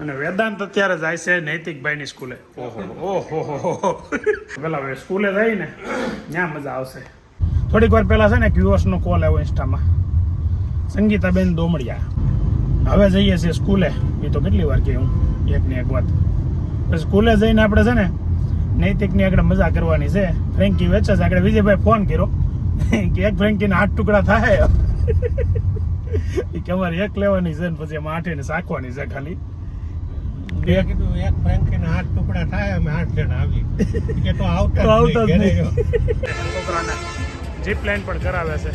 અને વેદાંત અત્યારે જાય છે નૈતિકભાઈની સ્કૂલે. ઓહો. ઓહો. હો હો પેલા સ્કૂલે જાય ને ત્યાં મજા આવશે. થોડીક વાર પહેલા છે ને ક્યુઓસનો કોલ આવ્યો ઇન્સ્ટામાં. સંગીતાબેન દોમડિયા. હવે જઈએ છીએ સ્કૂલે. એ તો કેટલી વાર કહ્યું એક ને એક વાત. પછી સ્કૂલે જઈને આપણે છે ને નૈતિકની આગળ મજા કરવાની છે. ફ્રેન્કી વેચે છે. આગળ વિજયભાઈ ફોન કર્યો. કે એક ફ્રેન્કીના આઠ ટુકડા થાય. એ કે અમારે એક લેવાની છે ને પછી એમાં આઠે શાખવાની છે ખાલી. બે કીધું એક ફ્રેન્કીના આઠ ટુકડા થાય અમે આઠ જણ આવી કે તો આવતા તો આવતા જ નહીં, છોકરાને જીપ લાઈન પણ કરાવે છે.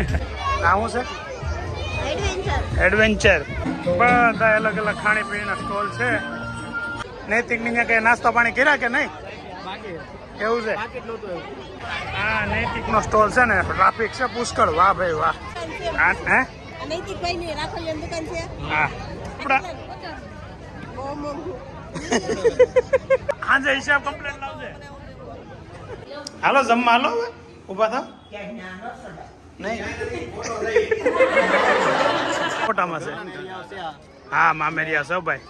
નામો શું છે? એડવેન્ચર બધા અલગ અલગ ખાણી પીણીના સ્ટોલ છે. નૈતિકની કે નાસ્તા પાણી કર્યા કે નહીં? એવું છે? હા નૈતિક નો સ્ટોલ છે ને ટ્રાફિક છે પુષ્કળ. વાહ ભાઈ વાહ. હા? હે નૈતિકભાઈ ની રાખોલિયાની દુકાન છે. હા. આપડા બહુ મોંઘું. આજે હિસાબ કમ્પ્લેટ લાવજે. હાલો જમવા હાલો ઊભા થાવ. નહીં. ફોટામાં છે. હા મામેરિયા છો ભાઈ.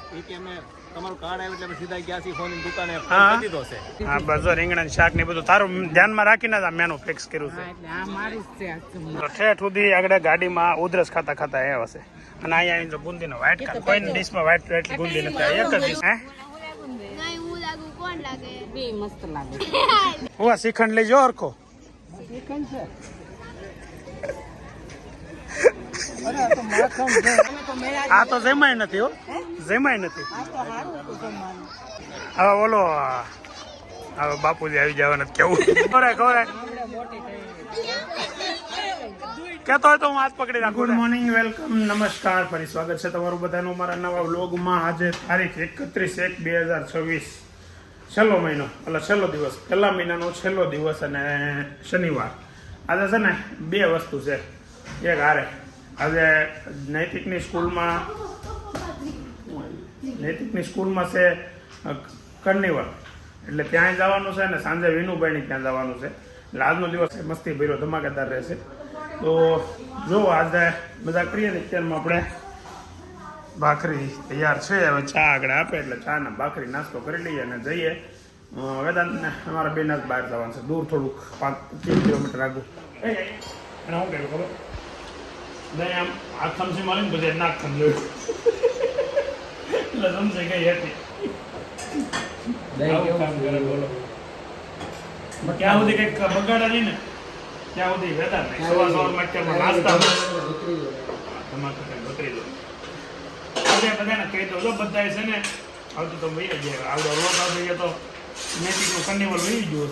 તમારું કાર્ડ આવ્યું એટલે સીધા ગયા છીએ ફોન દુકાને ફોન દીધો છે. હા બસ જો રીંગણા શાક ને બધું તારું ધ્યાનમાં રાખીને જ આ મેનુ ફિક્સ કર્યું છે. તો ઠેઠ સુધી આગળ ગાડીમાં ઉધરસ ખાતા ખાતા એ હશે. અને અહીંયા જો બુંદીનો વ્હાઈટ ખાતા કોઈ ડીશમાં વ્હાઈટ એટલી બુંદી નથી. એક જ ડીશ. હે? નહીં હું લાગુ કોણ લાગે? બી મસ્ત લાગે. હું આ શ્રીખંડ લઈ જો હરખો આ તો જમાય નથી હો. જમાય નથી. હવે બોલો હવે બાપુજી આવી જવાના કેવું. ખોરાય ખોરાય કહેતો હોય તો હું હાથ પકડી રાખું ગુડ મોર્નિંગ વેલકમ નમસ્કાર ફરી સ્વાગત છે તમારું બધાનું મારા નવા વ્લોગમાં. આજે તારીખ એકત્રીસ એક બે હજાર છવ્વીસ. છેલ્લો મહિનો એટલે છેલ્લો દિવસ. પહેલા મહિનાનો છેલ્લો દિવસ અને શનિવાર. આજે છે ને બે વસ્તુ છે. એક હારે. આજે નૈતિકની સ્કૂલમાં નૈતિકની સ્કૂલમાં છે કર્નિવલ. એટલે ત્યાં જવાનું છે ને સાંજે વિનુભાઈની ત્યાં જવાનું છે. એટલે આજનો દિવસ મસ્તી ભર્યો ધમાકેદાર રહેશે. તો જો આજે બધા કરીએ ને અત્યારમાં આપણે. ભાખરી તૈયાર છે હવે ચા આગળ આપે એટલે ચા ને ભાખરી નાસ્તો કરી લઈએ અને જઈએ. વેદાંતને અમારા બેન જ બહાર જવાનું છે. દૂર થોડુંક પાંચ ત્રીસ કિલોમીટર આગું. એ, એ, અને હું કર્યું ખબર? દહીં આમ થમસી ખમસી મારીને પછી નાક ખમજ્યું એટલે સમજાઈ ગઈ હતી. કામ કરે બોલો. ક્યાં સુધી કંઈક બગાડે નહીં ને ત્યાં સુધી વેદાંત નહીં. સવાર સવારમાં અત્યારમાં નાસ્તા તમારે કંઈક બકરી દો બધા બધાને કહી દો બધા છે ને આવતું તો ભાઈ જાય. આવડો રોગ આવતો તો મેથીનું કન્નીવલ વહી ગયું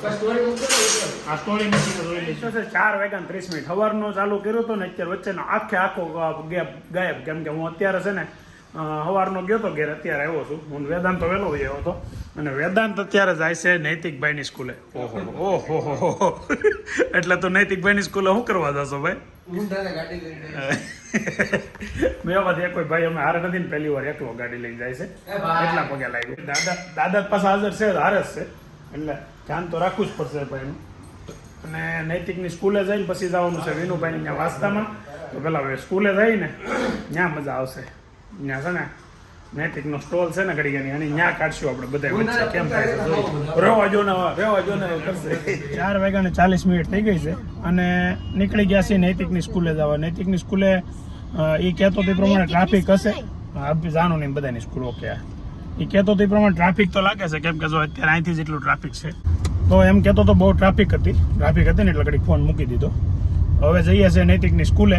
આ સ્ટોરી જોઈ છે. ચાર વાગ્યા ને ત્રીસ મિનિટ. સવારનો ચાલુ કર્યો હતો ને અત્યારે વચ્ચેનો આખે આખો ગેપ ગાયબ કેમ કે હું અત્યારે છે ને સવારનો ગયો તો ઘેર અત્યારે આવ્યો છું. હું વેદાંત તો વહેલો ગયો હતો. અને વેદાંત અત્યારે જાય છે નૈતિકભાઈની સ્કૂલે. ઓહો. ઓહો હો હો એટલે તો નૈતિકભાઈની સ્કૂલે શું કરવા જશો ભાઈ? મેં બધા કોઈ ભાઈ અમે હારે નથી ને પહેલી વાર એકલો ગાડી લઈને જાય છે. એટલા પગે લાગ્યું. દાદા દાદા પાસે હાજર છે હારે જ છે. એટલે ધ્યાન તો રાખવું જ પડશે ભાઈનું. અને નૈતિકની સ્કૂલે જઈને પછી જવાનું છે વિનુભાઈની ત્યાં વાસ્તામાં તો પેલા હવે સ્કૂલે જઈને ત્યાં મજા આવશે. ત્યાં છે ને નૈતિકનો સ્ટોલ છે ને ઘડીકાની અને ત્યાં કાઢશું આપણે બધા વચ્ચે કેમ થાય છે જોઈએ. જો ના રેવા જો ના કરશે. ચાર વાગ્યા ને ચાલીસ મિનિટ થઈ ગઈ છે અને નીકળી ગયા છે નૈતિકની સ્કૂલે જવા. નૈતિકની સ્કૂલે એ કહેતો તે પ્રમાણે ટ્રાફિક હશે. જાણો નહીં બધાની સ્કૂલ ઓકે એ કહેતો તે પ્રમાણે ટ્રાફિક તો લાગે છે કેમ કે જો અત્યારે અહીંથી જેટલું ટ્રાફિક છે. તો એમ કહેતો તો બહુ ટ્રાફિક હતી. ટ્રાફિક હતી ને એટલે ઘડીક ફોન મૂકી દીધો. હવે જઈએ છે નૈતિકની સ્કૂલે.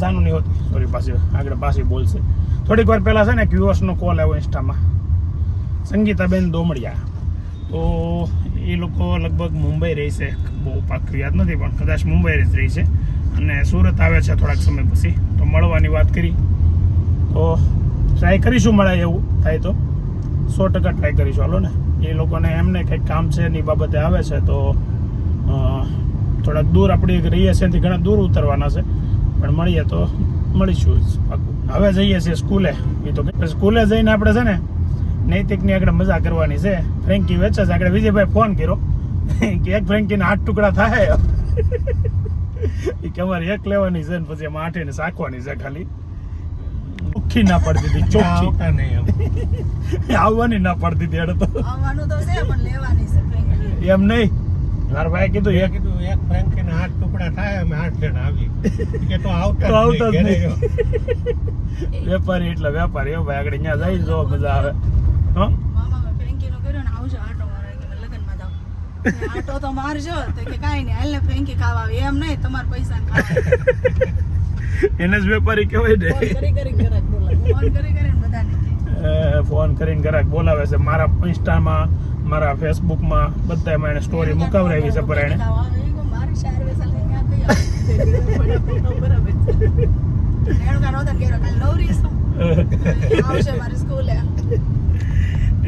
જાનું નહીં હોતી. સોરી પાછી આગળ પાછી બોલશે. થોડીક વાર પહેલાં છે ને ક્યુઓસનો કોલ આવ્યો ઇન્સ્ટામાં. સંગીતાબેન દોમડિયા. તો એ લોકો લગભગ મુંબઈ રહી છે. બહુ પાક્યું યાદ નથી, પણ કદાચ મુંબઈ જ રહી છે. અને સુરત આવે છે થોડાક સમય પછી. તો મળવાની વાત કરી. તો ટ્રાય કરીશું મળે એવું થાય તો. સો ટકા ટ્રાય કરીશું. હાલો ને. એ લોકોને એમને કંઈક કામ છે એની બાબતે આવે છે તો થોડાક દૂર આપણે રહીએ છીએ ઘણા દૂર ઉતરવાના છે. પણ મળીએ તો મળીશું જ પાક્કું હવે જઈએ છીએ સ્કૂલે. એ તો કે- સ્કૂલે જઈને આપણે છે ને નૈતિકની આગળ મજા કરવાની છે. ફ્રેન્કી વેચે છે. આગળ વિજયભાઈ ફોન કર્યો. કે એક ફ્રેન્કીના આઠ ટુકડા થાય. એ કે અમારે એક લેવાની છે ને પછી એમાં આઠે સાખવાની છે ખાલી. ચોખ્ખી ના પડતી દીધી ચોખ્ખી. આવતા નહીં એમ. આવવાની ના પડતી દીધી તો. આવવાનું તો છે પણ લેવાની છે ફ્રેન્કી. એમ નહીં. મારા ભાઈ કીધું એ એક કીધું એક ફ્રેન્કીને આઠ ટુકડા થાય અમે આઠ જણ આવી કે તો આવતા તો આવતા જ નહીં. વેપારી એટલે વેપારી હો ભાઈ આગળ ત્યાં જઈ જો મજા આવે. હો? મામા મેં ફ્રેન્કી નો કર્યો ને આવજો આટો મારો કે મેં લગ્નમાં જાઉં. આટો તો મારજો તો કે કાંઈ નહીં હાલ ફ્રેન્કી ખાવા આવી. એમ નહીં તમારા પૈસા ખાવા એને જ વેપારી કહેવાય ને. કરી કરી ઘરાક બોલાવે ફોન કરી કરીને બધાને ફોન કરીને ગ્રાહક બોલાવે છે. મારા ઇન્સ્ટામાં મારા ફેસબુકમાં બધા એમાં સ્ટોરી મુકાવરાવી છે પર એને. ખાવા આવે, એ કહું, મારી શાયર વેસલ લઈને આ કઈ આવી? બરાબર છે. રેણુકા નહોતા ને કહેલો, કાલે નવરી છું. આવશે મારી સ્કૂલે.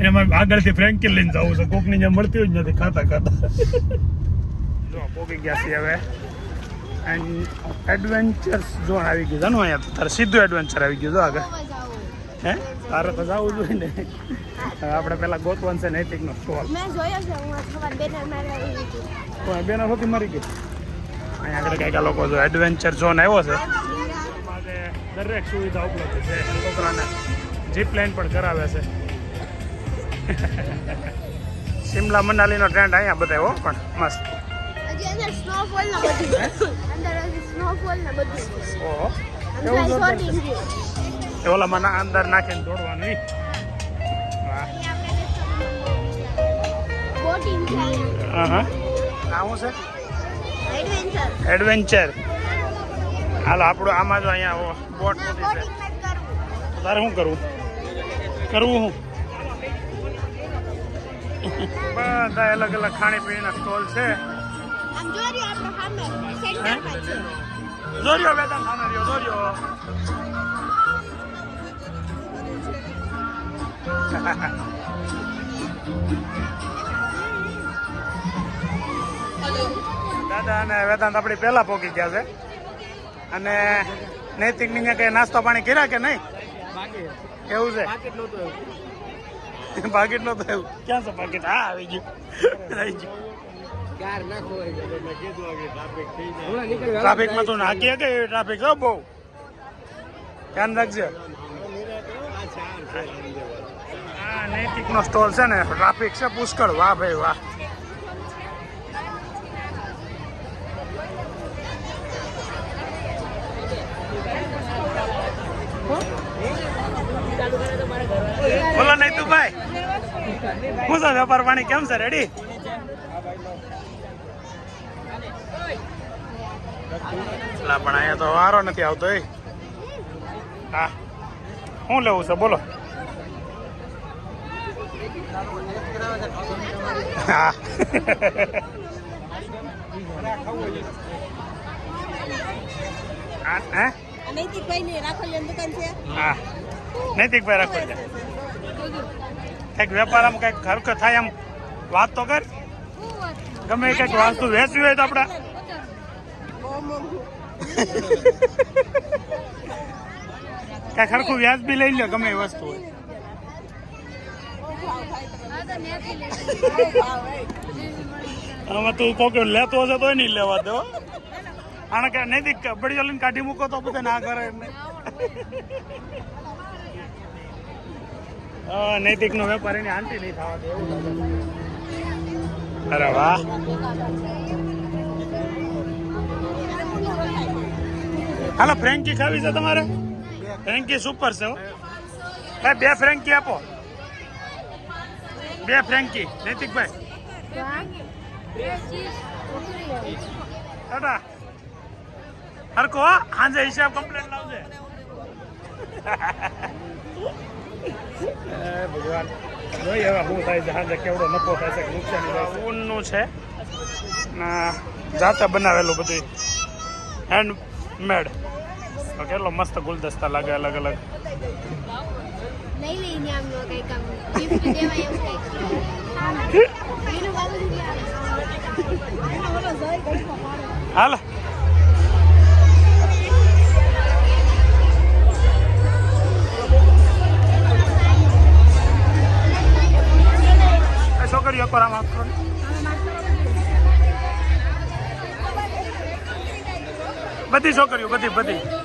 એમાં આગળથી ફ્રેન્કી લઈને જવું છે. કોકની જેમ મળતી જ નથી ખાતા ખાતા. જો પોકી ગયા છીએ હવે. એન્ડ એડવેન્ચર્સ ઝોન આવી ગયું છે. ને અહીંયા તારે સીધું એડવેન્ચર આવી ગયું જો આગળ. હે? તારે તો જવું જોઈએ ને. આપણે પેલા ગોતવન છે નૈતિકનો સ્ટોલ મેં જોયો છે હું ખબર બેનર મારે આવી હતી. બેનર હોતી મરી ગઈ? અહીંયા આગળ કંઈક લોકો જો એડવેન્ચર ઝોન આવ્યો છે. દરેક સુવિધા ઉપલબ્ધ છે. છોકરાને જીપ લાઈન પણ કરાવે છે. શિમલા મનાલીનો ટ્રેન્ડ અહીંયા બતાવ્યો પણ મસ્ત. સ્નોફોલ ને બધું. અંદર સ્નોફોલ ને બધું. ઓહો. છે ઓલામાં અંદર નાખીને દોડવાનું. છે હા હા એડવેન્ચર હાલો આપણું આમાં જો અહીંયા બોટ છે. તારે શું કરવું? કરવું શું? બધા અલગ અલગ ખાણી પીણીના સ્ટોલ છે. જોરિયો વેદાંત સામે. રહ્યો જોરિયો દાદા અને વેદાંત આપણી પહેલા પહોંચી ગયા છે. અને નૈતિકની કઈ નાસ્તો પાણી કર્યા કે નહીં? એવું છે? પાકીટ નો એવું. ક્યાં છે પાકીટ? હા આવી ગયું. આવી ગયું. ટ્રાફિકમાં તું નાખીએ કે ટ્રાફિક બહુ. ધ્યાન રાખજે. હા નૈતિક નો સ્ટોલ છે ને, ટ્રાફિક છે, પુષ્કળ. વાહ ભાઈ, વાહ. બોલો નહીં તું ભાઈ હું છે વેપાર પાણી કેમ છે? રેડી પણ અહીંયા તો વારો નથી આવતો, એ. હા. શું લેવું છે? બોલો. હા? નૈતિકભાઈ દુકાન છે? હા. નૈતિકભાઈ રાખો છે કંઈક વેપાર આમ કંઈક ખર્ચ થાય એમ વાત તો કર. ગમે કંઈક વસ્તુ વેચવી હોય તો આપણે કાંઈ ખરખું વ્યાજ બી લઈ લો ગમે એ વસ્તુ હોય. આમાં તું કોક લેતો હશે તોય નહીં લેવા દો આને કે નૈતિક બળી લઈને કાઢી મૂકો તો બધા ના કરે એમને. નૈતિક નો વેપાર એની આંટી નહીં થવા દે અરે વાહ. હાલો ફ્રેન્કી ખાવી છે તમારે? ફ્રેન્કી સુપર છે બે ફ્રેન્કી આપો. બે ફ્રેન્કી નૈતિકભાઈ. ટાટા. હરકો હો, સાંજે હિસાબ કમ્પ્લેન લાવજે. ભગવાન. જોઈએ હવે શું થાય છે. કેવડો નફો થાય છે નુકસાની થાય છે. ઊનનું છે. ના જાતે બનાવેલું બધું હેન્ડમેડ કેટલો મસ્ત ગુલદસ્તા લાગે અલગ અલગ લઈ લઈને આમનો કંઈક કામ ગિફ્ટ દેવાય એવું કંઈક એનું બાજુ હાલ. છોકરીઓ પર આમ હાથ કરો. ને. બધી છોકરીઓ, બધી બધી.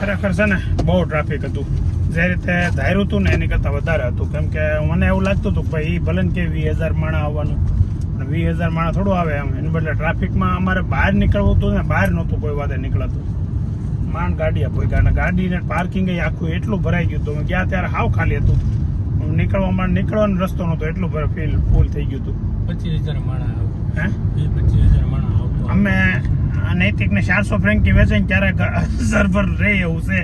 ખરેખર છે ને બહુ ટ્રાફિક હતું. જે રીતે ધાર્યું હતું ને એની કરતાં વધારે હતું. કેમ કે મને એવું લાગતું હતું કે ભાઈ ભલે ને કે વીસ હજાર માણા આવવાનું. અને વીસ હજાર માણા થોડું આવે એમ. એને બદલે ટ્રાફિકમાં અમારે બહાર નીકળવું હતું ને બહાર નહોતું કોઈ વાતે નીકળતું. માંડ ગાડી આપો અને ગાડીને પાર્કિંગ આખું એટલું ભરાઈ ગયું હતું. ગયા ત્યારે હાવ ખાલી હતું. નીકળવા નીકળવામાં નીકળવાનો રસ્તો નહોતો. એટલું ભર ફીલ ફૂલ થઈ ગયું હતું. પચીસ હજાર માણા હે? પચીસ હજાર માણા આવતો. અમે આ નૈતિકને ચારસો ફ્રેન્કી વેચે ને ક્યારેક સર્વર રહે એવું છે.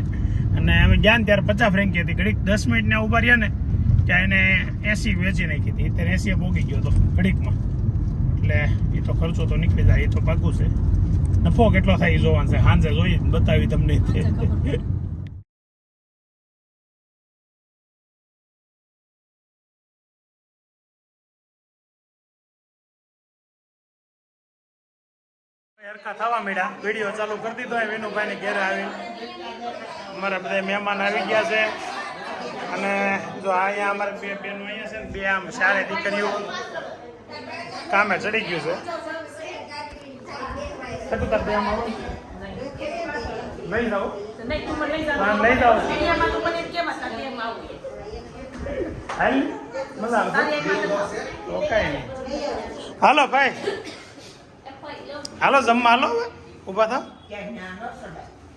અને અમે જ્યાં ત્યારે પચાસ ફ્રેન્કી હતી. ઘડીક દસ મિનિટ ને ઊભા રહ્યા ને ત્યાં એને એસી વેચી નાખી હતી. અત્યારે એસી પોગી ગયો હતો ઘડીકમાં. એટલે એ તો ખર્ચો તો નીકળી જાય એ તો પાકું છે. નફો કેટલો થાય એ જોવાનું છે. સાંજે જોઈએ બતાવી તમને. હરખા થવા મળ્યા વીડિયો ચાલુ કરી દીધો હોય વિનુભાઈ ને ઘેરે આવી અમારા બધા મહેમાન આવી ગયા છે. અને જો અહીંયા અમારે બે બહેનો અહીંયા છે ને બે આમ સારી દીકરીઓ કામે ચડી ગયું છે. થતું તાર બે આમ. લઈ જાઓ. લઈ જાઓ. હાલ? મજા નહીં. હાલો ભાઈ. હાલો, જમવા હાલો હવે. ઊભા થાવ.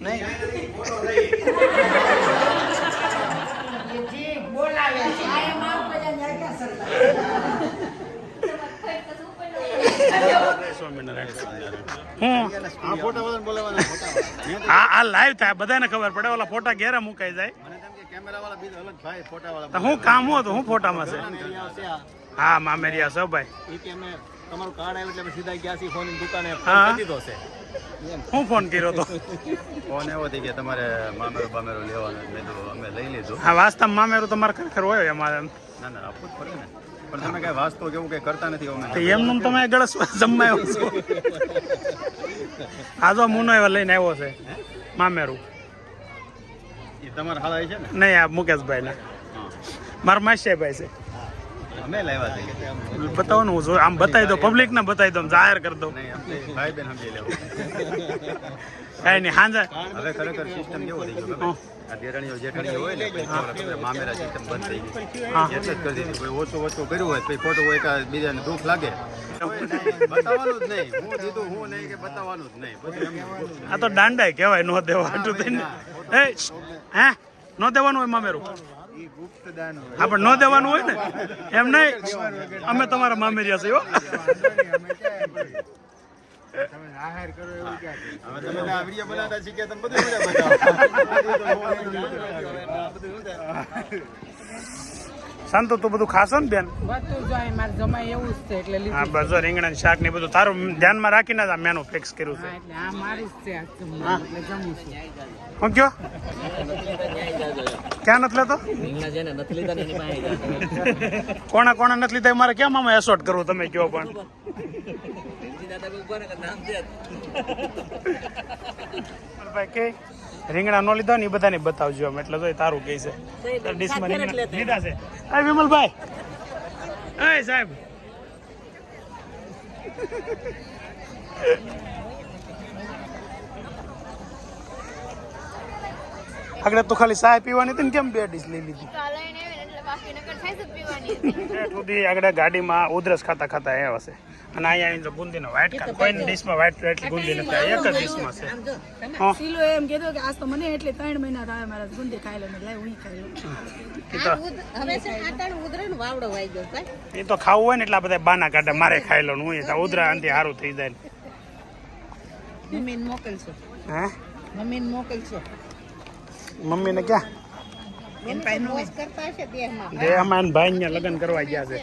નહીં. આ લાઈવ થાય, બધાને ખબર પડે. ઓલા ફોટા ઘેરે મુકાઈ જાય. હું કામ હતું? હું ફોટામાં છે? હા, મામેરિયા સૌ ભાઈ. તમારું કાર્ડ આવ્યું એટલે સીધા ગયા છીએ ફોન દુકાને. ફોન કરી દીધો છે. હું ફોન કર્યો તો? ફોન એવો થઈ કે તમારે મામેરો બામેરો લેવાનો મેં તો અમે લઈ લીધું. હા વાસ્તવ મામેરું તમારે ખરેખર હોય અમારે એમ. ના ના આપવું જ પડે ને. પણ તમે કઈ વાસ્તો કેવું કઈ કરતા નથી અમે. એમનું તમે ગળસ જમાયો છો. આ તો મુનો એવા લઈને આવ્યો છે મામેરું. એ તમારા આવી છે ને? નહીં આ મુકેશભાઈ ના મારા માસ્યાભાઈ છે. અમે લાવ્યા છે. બતાવો હું આમ બતાવી દો પબ્લિક ને બતાવી દો જાહેર કરી દો. ભાઈ બેન સમજી લેવું. કઈ નહીં હાંજા. હવે ખરેખર સિસ્ટમ કેવો થઈ ગયો દેરાણીઓ જેઠાણીઓ હોય ને પછી ઓલા તમે મામેરા સિસ્ટમ બંધ થઈ ગઈ. એટલે જ કરી દીધી. કોઈ ઓછું ઓછું કર્યું હોય પછી ખોટું હોય કે બીજાને દુઃખ લાગે. બતાવવાનું જ નહીં. હું દીધું હું નહીં કે બતાવવાનું જ નહીં. બધું એમને પૂછવું. આ તો દાંડા કહેવાય નો દેવા હાટું થઈને હે? નો દેવાનું હોય મામેરું. હા પણ ન દેવાનું હોય ને? એમ નહીં? અમે તમારા મામેરિયા છીએ હો. તો આ વીડિયો બનાવતા શીખ્યા તમે બધું તું બધું ખાશો ને બેન? હા બસ રીંગણા શાક ને બધું તારું ધ્યાનમાં રાખીને જ આ મેનુ ફિક્સ કર્યું છે. હા એટલે આ મારું જ છે આ જમવાનું એટલે જમું છું. હું કયો? ક્યાં નથી લેતો? કોણા કોણા નથી લીધા મારે કેમ આમાં એસોર્ટ કરવું તમે કયો પણ? ભાઈ કે રીંગણા નો લીધા ને એ બધાને બતાવજો અમે એટલે તો તારું કહે છે. તાર ડીશમાં રીંગણા લીધા છે. એ વિમલભાઈ. એ સાહેબ. આગળ તો ખાલી ચા પીવાની હતી ને કેમ બે ડીશ લઈ લીધી? તો આ લઈને આવીને એટલે બાકી નકર થાય જ પીવાની. હતી ઠેઠ સુધી આગળ ગાડીમાં ઉધરસ ખાતા ખાતા એ હશે. અને અહીંયા આવીને જો બુંદીનો વાઇટ ખા કોઈની ડીશમાં વાઇટ એટલી બુંદી નથી એક જ ડીશમાં છે. હા. શીલો એમ કીધું કે આજ તો મને એટલે ત્રણ મહિના થાય મારા ગુંદી ખાઈ લે મેં લાવ હું. ખાઈ એ તો ખાવું હોય ને એટલા બધા બાના કાઢે મારે ખાઈ લો હું ઉધરા અંતે સારું થઈ જાય મમ્મીને મોકલશો. હે? મમ્મીને મોકલશો. મમ્મીને ક્યાં? એમ કરતા હશે દેહમાં બે અમારા ભાઈ ને લગ્ન કરવા ગયા છે.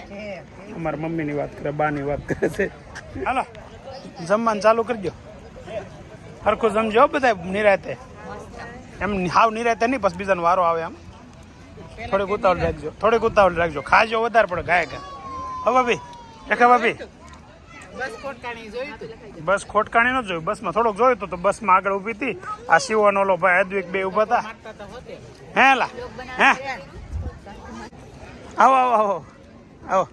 અમારા મમ્મીની વાત કરે બાની વાત કરે છે. હાલો જમવાનું ચાલુ કરજો. હરખું જમજો બધા નિરાતે. એમ હાવ નિરાતે નહીં પછી બીજાનો વારો આવે એમ. થોડીક ઉતાવળ રાખજો થોડીક ઉતાવળ રાખજો. ખાજો વધારે પડે ગાય ગા હો ભાભી રેખા ભાભી. બસ ખોટકાણી ન જોયું. બસમાં થોડોક જોયું હતું તો બસમાં આગળ ઊભી હતી. આ શિવાનો ઓલો ભાઈ અદ્વિક બે ઊભા હતા. હે લા. હે. આવો આવો આવો. આવો.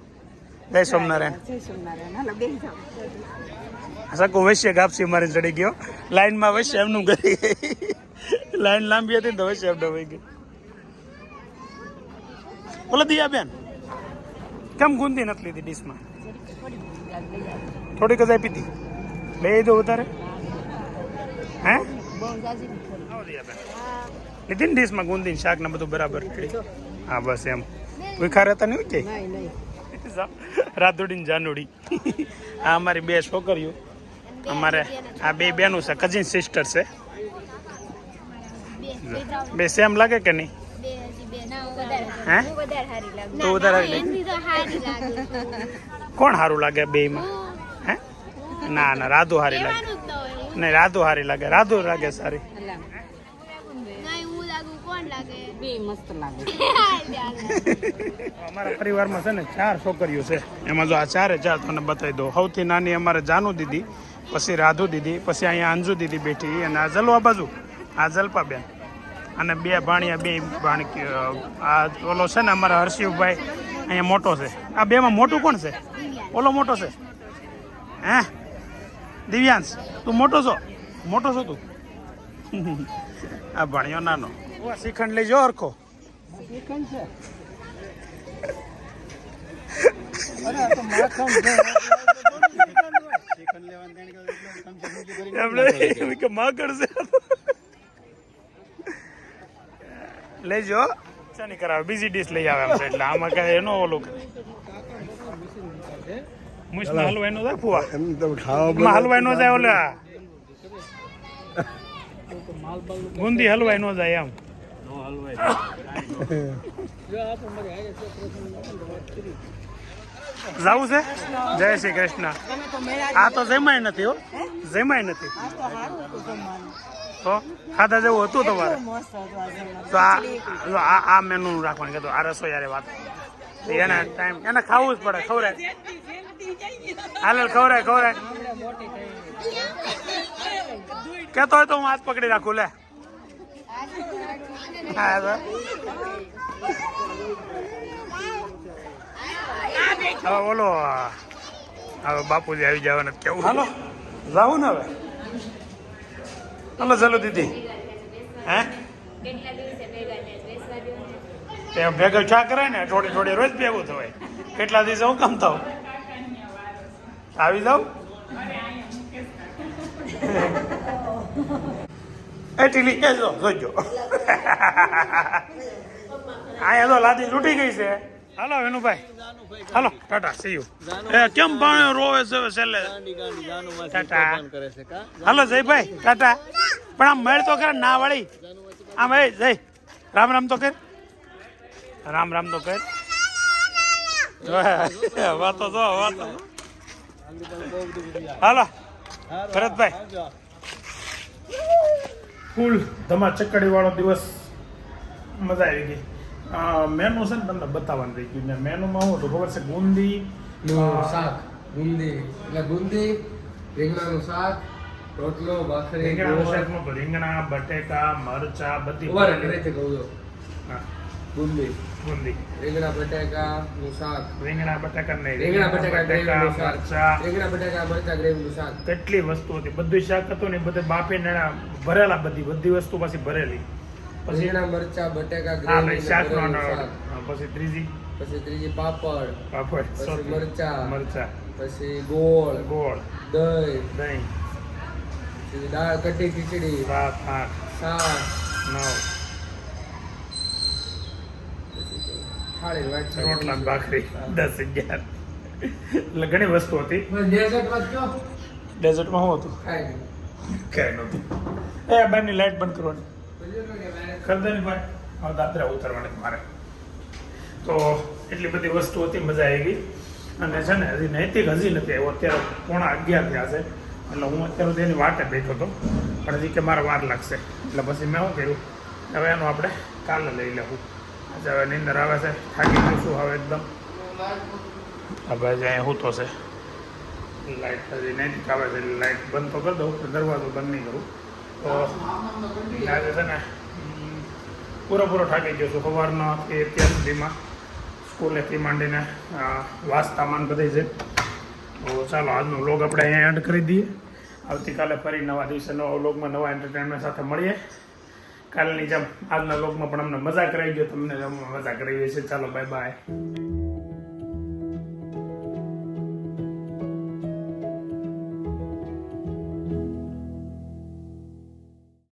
જય સોમનારાયણ. બેસી વૈશ્ય ગાપસી મારી ચડી ગયો. લાઈનમાં વૈશ્ય એમનું કરી લાઈન લાંબી હતી ને તો વૈશ્ય એમ ડબાઈ ગઈ બોલો દિયા બેન કેમ ગુંદી નથી લીધી ડીશમાં? થોડીક જ આપી હતી. લઈ દો વધારે. હે? લીધી ને ડીશમાં ગુંદી શાક ને બધું બરાબર? હા બસ એમ. ભૂખા રહેતા નહીં કે? રાધોડી ને જાનુડી. આ અમારી બે છોકરીઓ. અમારે આ બે બેનું છે કઝિન સિસ્ટર છે. બે સેમ લાગે કે નહીં? કોણ સારું લાગે બે માં ના ના રાધુ હારી લાગે. નહીં રાધુ હારી લાગે. રાધુ લાગે સારી. નહીં હું લાગુ કોણ લાગે? બે મસ્ત લાગે. અમારા પરિવારમાં છે ને ચાર છોકરીઓ છે. એમાં જો આ ચારે ચાર તમને બતાવી દો સૌથી નાની અમારે જાનુ દીદી પછી રાધુ દીદી પછી અહીંયા અંજુ દીદી બેઠી અને આ જલવા બાજુ આ જલપા બેન અને બે ભાણિયા બે ભાણકી આ ઓલો છે ને અમારા હર્ષિવભાઈ અહીંયા મોટો છે. આ બેમાં મોટું કોણ છે? ઓલો મોટો છે. હે? દિવ્યાંશ તું મોટો છો મોટો છો તું આ ભણ્યો નાનો શ્રીખંડ લઈ જો અરખો માકડ છે લેજો બીજી ડીશ લઈ આવે છે એટલે આમાં કઈ એનો ઓલું કરે મુસના હલવા જાય ફુવા એમાં હલવાઈ નો જાય ઓલા બુંદી હલવાઈ નો જાય એમ. જવું છે? જય શ્રી કૃષ્ણ. આ તો જમાય નથી હો. જમાય નથી. તો ખાધા જેવું હતું તમારે? તો આ આ મેનુ રાખવાનું કીધું આ રસોઈ યારે વાત. એના ટાઈમ એને ખાવું જ પડે ખવરાય હાલ ખવરાય ખવરાય કેતો હોય તો હું હાથ પકડી રાખું, લે. હવે બોલો, હવે બાપુજી આવી જવાના કેવું? હાલો જાવું ને હવે. હાલો, ચાલો, દીદી. હે? ભેગો ચા કરે ને થોડી થોડી રોજ ભેગું થવાય. કેટલા દિવસે હું કામ થાવ? આવી જાઉં એટલી ટીલી કેજો જોજો અહીંયા તો લાદી તૂટી ગઈ છે. હાલો વિનુભાઈ. હાલો ટાટા સી યુ એ કેમ પાણી રોવે છે છેલ્લે? ટાટા. કરે હાલો જયભાઈ ટાટા. પણ આમ મેળ તો કરે ના વાળી. આમ એ જય. રામ રામ તો કર. રામ રામ તો કર. વાતો જો વાતો હાલો. ભરતભાઈ. ફૂલ ધમા ચકડી વાળો દિવસ. મજા આવી ગઈ. મેનુ છે ને તમને બતાવવાનું રહી ગયું. ને મેનુમાં શું તો ખબર છે? ગુંદી શાક. ગુંદી. એટલે ગુંદી રીંગણાનું શાક રોટલો ભાખરી રીંગણાનું ગોળ. શાક રીંગણા બટેકા મરચા બધી ભરેલી. કહું છું. હા, ગુંદી. બુંદી રીંગણા બટાકાનું શાક રીંગણા બટાકા નહીં રીંગણા બટાકા ગ્રેવીનું શાક રીંગણા બટાકા મરચા ગ્રેવીનું શાક કેટલી વસ્તુ હતી બધું શાક હતું ને બધે બાફીને એના ભરેલા બધી બધી વસ્તુ પાછી ભરેલી પછી રીંગણા મરચા બટાકા ગ્રેવી શાક નો પછી ત્રીજી પછી ત્રીજી પાપડ પાપડ પછી મરચા મરચાં. પછી ગોળ ગોળ દહીં દહીં પછી દાળ કઢી ખીચડી સાત આઠ શાક નવ થાળી વાટ રોટલા ભાખરી દસ અગિયાર. એટલે ઘણી વસ્તુ હતી. ડેઝર્ટ વાત કયો ડેઝર્ટમાં શું હતું. કઈ નહોતું. એ બારની લાઈટ બંધ કરવાની. ખરદાની ભાઈ હવે દાદરા ઉતરવાની મારે. તો એટલી બધી વસ્તુ હતી મજા આવી ગઈ. અને છે ને હજી નૈતિક હજી નથી આવ્યો. અત્યારે પોણા અગિયાર થયા છે. એટલે હું અત્યારે એની વાટે બેઠો હતો. પણ હજી કે મારે વાર લાગશે. એટલે પછી મેં શું કર્યું? હવે એનું આપણે કાલે લઈ લેવું. હવે નીંદર આવે છે. થાકી ગયું છું હવે એકદમ. હવે જે અહીંયા હું તો છે. લાઈટ હજી નહીં આવે છે લાઇટ બંધ તો કરી દઉં દરવાજો બંધ નહીં કરું. તો આજે છે ને હમ, પૂરો પૂરો થાકી ગયો છું. સવારનો એ અત્યાર સુધીમાં સ્કૂલેથી માંડીને વાંચતામાં બધે છે. તો ચાલો આજનો લોગ આપણે અહીંયા એન્ડ કરી દઈએ. આવતીકાલે ફરી નવા દિવસે નવા લોગમાં નવા એન્ટરટેનમેન્ટ સાથે મળીએ. કાલની જેમ આજના લોકમાં પણ અમને મજા કરાવી ગયો તમને મજા કરાવી છે ચાલો બાય બાય